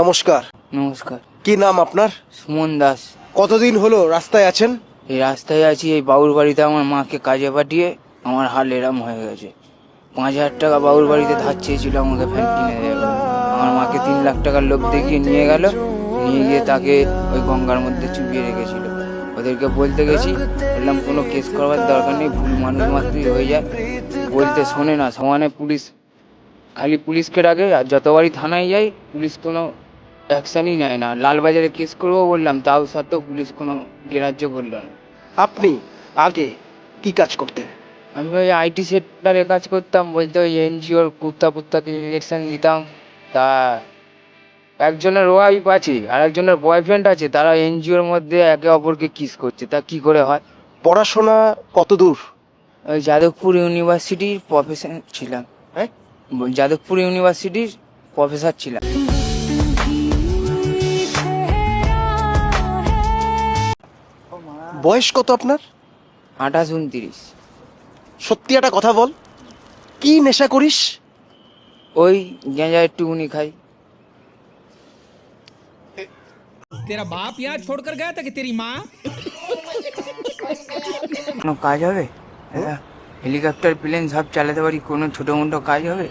নমস্কার। নমস্কার। কি নাম আপনার? সুমন দাস। কতদিন হলো রাস্তায় আছেন? এই রাস্তায় আছি এই বাবুর বাড়িতে আমার মাকে কাজে পাঠিয়ে আমার হাল এরম হয়ে গেছে। পাঁচ হাজার টাকা বাবুর বাড়িতে ধার চেয়েছিল আমাকে ফ্যান কিনে দেবে আমার মাকে তিন লাখ টাকার লোক দেখিয়ে নিয়ে গেল নিয়ে গিয়ে তাকে ওই গঙ্গার মধ্যে চুপিয়ে রেখেছিল। ওদেরকে বলতে গেছি বললাম কোনো কেস করবার দরকার নেই ভুল মানুষ মাত্রই হয়ে যায়। বলতে শোনে না সমানে পুলিশ খালি পুলিশকে ডাকে আর যতবারই থানায় যাই পুলিশ কোনো অ্যাকশনই নেয় না। লালবাজারে কেস করব বললাম তাও সত্ত্বেও পুলিশ কোনো গ্রাহ্য করল না। আপনি আগে কি কাজ করতেন? আমি ওই আইটি সেক্টরে কাজ করতাম বলতে ওই এনজিওর কুত্তা পুত্তাকে ইলেকশন দিতাম তা একজনের ওয়াইফ আছে আর একজনের বয়ফ্রেন্ড আছে তারা এনজিওর মধ্যে একে অপরকে কিস করছে। তা কি করে হয়? পড়াশোনা কত দূর ওই যাদবপুর ইউনিভার্সিটির প্রফেসর ছিলাম। হ্যাঁ? যাদবপুর ইউনিভার্সিটির প্রফেসর ছিলাম। বয়স কত আপনার? আঠাশ উনত্রিশ। সত্যি একটা কথা বল। কি নেশা করিস? ওই গেঁজা একটুকুনি খাই। তেরা বাপ ইয়া ছোড় কর গয়া থাকে তেরি মা কোনো কাজ হবে? হেলিকপ্টার প্লেন সব চালাতে পারি কোনো ছোটো মোটো কাজ হবে?